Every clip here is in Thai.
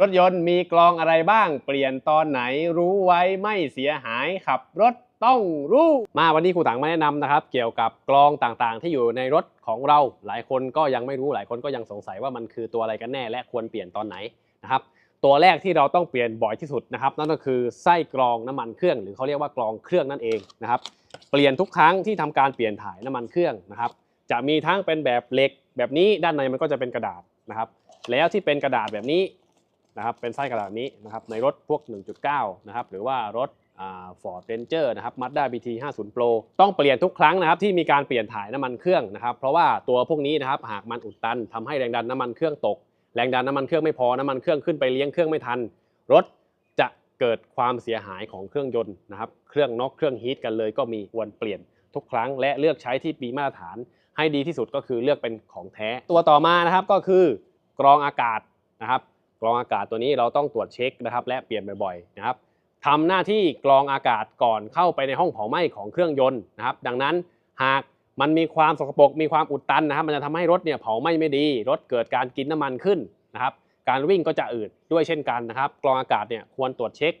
รถยนต์มีกลองอะไรบ้าง เปลี่ยนตอนไหนรู้ไว้ไม่เสียหายขับรถต้องรู้ มาวันนี้ครูถังมาแนะนำนะครับ เกี่ยวกับกลองต่างๆ ที่อยู่ในรถของเรา หลายคนก็ยังไม่รู้หลายคนก็ยังสงสัยว่ามันคือตัวอะไรกันแน่ และควรเปลี่ยนตอนไหนนะครับ ตัวแรกที่เราต้องเปลี่ยนบ่อยที่สุดนะครับ นั่นก็คือไส้กรองน้ำมันเครื่อง หรือเขาเรียกว่ากรองเครื่องนั่นเองนะครับ เปลี่ยนทุกครั้งที่ทำการเปลี่ยนถ่ายน้ำมันเครื่องนะครับ จะมีทั้งเป็นแบบเหล็กแบบนี้ด้านในมันก็จะเป็นกระดาษนะครับ แล้วที่เป็นกระดาษแบบนี้ นะครับเป็นไส้กระดาษนี้นะครับในรถพวก 1.9 นะครับหรือว่ารถฟอร์ดเรนเจอร์นะครับมัดด้าบีที50 Pro ต้องเปลี่ยนทุกครั้งนะครับที่มีการเปลี่ยนถ่ายน้ำมันเครื่องนะครับเพราะว่าตัวพวกนี้นะครับหากมันอุดตันทำให้แรงดันน้ำมันเครื่องตก แรงดันน้ำมันเครื่องไม่พอน้ำมันเครื่องขึ้นไปเลี้ยงเครื่องไม่ทัน รถจะเกิดความเสียหายของเครื่องยนต์นะครับเครื่องน็อกเครื่องฮีทกันเลยก็มีควรเปลี่ยนทุกครั้ง และเลือกใช้ที่ปีมาตรฐาน ให้ดีที่สุดก็คือเลือกเป็นของแท้ ตัวต่อมานะครับก็คือกรองอากาศนะครับ รองอากาศตัวนี้เราต้องตรวจเช็คนะครับ และเปลี่ยนบ่อยๆนะครับทำหน้าที่กรองอากาศก่อนเข้าไปในห้องเผาไหม้ของเครื่องยนต์นะครับ ดังนั้นหากมันมีความสกปรกมีความอุดตันนะครับ มันจะทำให้รถเนี่ยเผาไหม้ไม่ดี รถเกิดการกินน้ำมันขึ้นนะครับ การวิ่งก็จะอืดด้วยเช่นกันนะครับ กรองอากาศเนี่ยควรตรวจเช็ค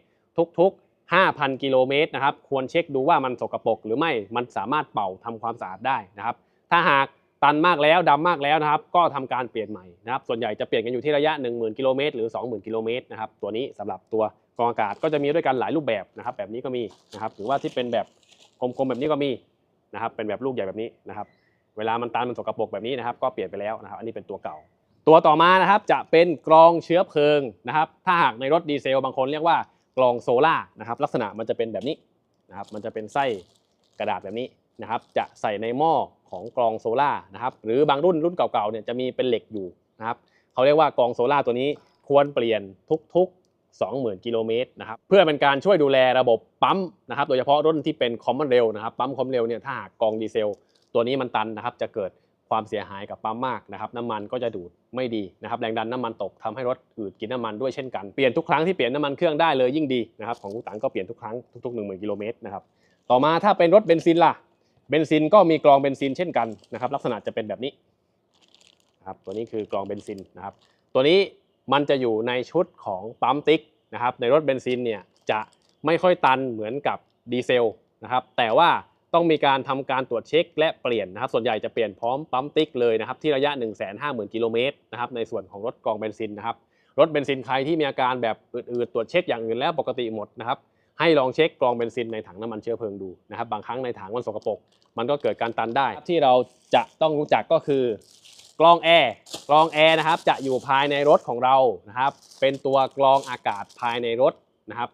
ทุกๆ5,000 กิโลเมตรนะครับ ควรเช็คดูว่ามันสกปรกหรือไม่ มันสามารถเป่าทำความสะอาดได้นะครับ ถ้าหาก ตันมากแล้วดำมากแล้วนะครับ ก็ทำการเปลี่ยนใหม่นะครับ ส่วนใหญ่จะเปลี่ยนกันอยู่ที่ระยะ 10,000 กิโลเมตรหรือ 20,000 กิโลเมตรนะครับ ตัวนี้สำหรับตัวกรองอากาศก็จะมีด้วยกันหลายรูปแบบนะครับ แบบนี้ก็มีนะครับ หรือว่าที่เป็นแบบกลมๆแบบนี้ก็มีนะครับ เป็นแบบลูกใหญ่แบบนี้นะครับ เวลามันตันมันสกปรกแบบนี้นะครับ ก็เปลี่ยนไปแล้วนะครับ อันนี้เป็นตัวเก่า ตัวต่อมานะครับจะเป็นกรองเชื้อเพลิงนะครับ ถ้าหากในรถดีเซลบางคนเรียกว่ากรองโซล่านะครับ ลักษณะมันจะเป็นแบบนี้นะครับ มันจะเป็นไส้กระดาษแบบนี้นะครับ จะใส่ในหม้อ ของกรองโซล่านะครับหรือบางรุ่นรุ่นเก่าๆเนี่ยจะมีเป็นเหล็กอยู่นะครับเขาเรียกว่ากรองโซล่าตัวนี้ควรเปลี่ยนทุก ๆ 20,000 กิโลเมตรนะครับเพื่อเป็นการช่วยดูแลระบบปั๊มนะครับโดยเฉพาะรุ่นที่เป็นคอมมอนเรลนะครับปั๊มคอมเร็วเนี่ยถ้าหากกรองดีเซล ตัวนี้มันตันนะครับจะเกิดความเสียหายกับปั๊มมากนะครับน้ำมันก็จะดูดไม่ดีนะครับแรงดันน้ำมันตกทำให้รถอืดกินน้ำมันด้วยเช่นกันเปลี่ยนทุกครั้งที่เปลี่ยนน้ำมันเครื่องได้เลยยิ่งดีนะครับของกุตังก็เปลี่ยนทุกครั้งทุกๆ1 0,000กิโลเมตรนะครับต่อมาถ้าเป็นรถเบนซินล่ะ เบนซินก็มีกรองเบนซินเช่นกันนะครับ ลักษณะจะเป็นแบบนี้ครับตัวนี้คือกรองเบนซินนะครับ ตัวนี้มันจะอยู่ในชุดของปั๊มติ๊กนะครับ ในรถเบนซินเนี่ยจะไม่ค่อยตันเหมือนกับดีเซลนะครับ แต่ว่าต้องมีการทำการตรวจเช็คและเปลี่ยนนะครับ ส่วนใหญ่จะเปลี่ยนพร้อมปั๊มติ๊กเลยนะครับที่ระยะ 1 5 0 0 0 0กิโลเมตรนะครับในส่วนของรถกรองเบนซินนะครับ รถเบนซินใครที่มีอาการแบบอืดๆตรวจเช็คอย่างอื่นแล้วปกติหมดนะครับ ให้ลองเช็คกรองเบนซินในถังน้ำมันเชื้อเพลิงดูนะครับบางครั้งในถังมันสกปรกมันก็เกิดการตันได้ ที่เราจะต้องรู้จักก็คือกรองแอร์กรองแอร์นะครับจะอยู่ภายในรถของเรานะครับ เป็นตัวกรองอากาศภายในรถนะครับ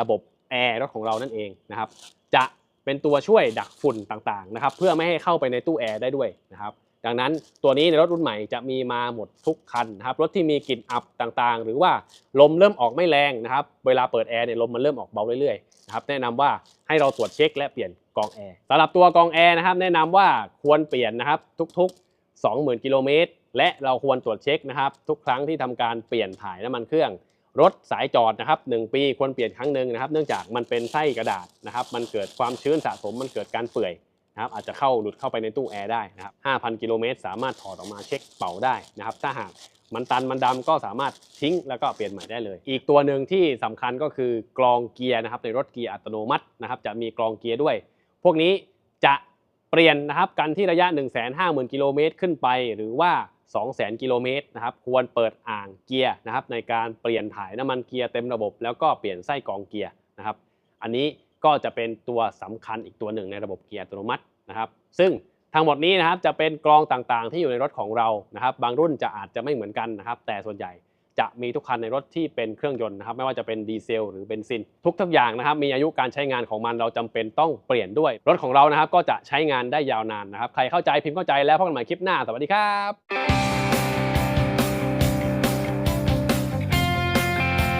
ระบบแอร์รถของเรานั่นเองนะครับ จะเป็นตัวช่วยดักฝุ่นต่างๆนะครับ เพื่อไม่ให้เข้าไปในตู้แอร์ได้ด้วยนะครับ ดังนั้นตัวนี้ในรถรุ่นใหม่จะมีมาหมดทุกคันนะครับรถที่มีกลิ่นอับต่างๆ หรือว่าลมเริ่มออกไม่แรงนะครับเวลาเปิดแอร์เนี่ยลมมันเริ่มออกเบาเรื่อยๆนะครับแนะนำว่าให้เราตรวจเช็คและเปลี่ยนกองแอร์สำหรับตัวกองแอร์นะครับแนะนำว่าควรเปลี่ยนนะครับทุกๆ 20,000 กิโลเมตรและเราควรตรวจเช็คนะครับทุกครั้งที่ทำการเปลี่ยนถ่ายน้ำมันเครื่อง รถสายจอดนะครับหนึ่งปีควรเปลี่ยนครั้งหนึ่งนะครับเนื่องจากมันเป็นไส้กระดาษนะครับมันเกิดความชื้นสะสมมันเกิดการเปื่อย นะครับอาจจะเข้าหลุดเข้าไปในตู้แอร์ได้นะครับ5,000 กิโลเมตรสามารถถอดออกมาเช็คเป่าได้นะครับ ถ้าหากมันตันมันดำก็สามารถทิ้งแล้วก็เปลี่ยนใหม่ได้เลย อีกตัวหนึ่งที่สำคัญก็คือกรองเกียร์นะครับในรถเกียร์อัตโนมัตินะครับจะมีกรองเกียร์ด้วย พวกนี้จะเปลี่ยนนะครับกันที่ระยะ 1 5 0 0 0 0 กิโลเมตรขึ้นไป หรือว่า 200,000 กิโลเมตรนะครับควรเปิดอ่างเกียร์นะครับในการเปลี่ยนถ่ายน้ำมันเกียร์เต็มระบบ แล้วก็เปลี่ยนไส้กรองเกียร์นะครับอันนี้ ก็จะเป็นตัวสำคัญอีกตัวหนึ่งในระบบเกียร์อัตโนมัตินะครับ ซึ่งทั้งหมดนี้นะครับจะเป็นกรองต่างๆ ที่อยู่ในรถของเรานะครับ บางรุ่นจะอาจจะไม่เหมือนกันนะครับ แต่ส่วนใหญ่จะมีทุกคันในรถที่เป็นเครื่องยนต์นะครับ ไม่ว่าจะเป็นดีเซลหรือเบนซิน ทุกทุกอย่างนะครับ มีอายุการใช้งานของมันเราจำเป็นต้องเปลี่ยนด้วย รถของเรานะครับ ก็จะใช้งานได้ยาวนานนะครับ ใครเข้าใจพิมพ์เข้าใจแล้วพบกันใหม่คลิปหน้าสวัสดีครับ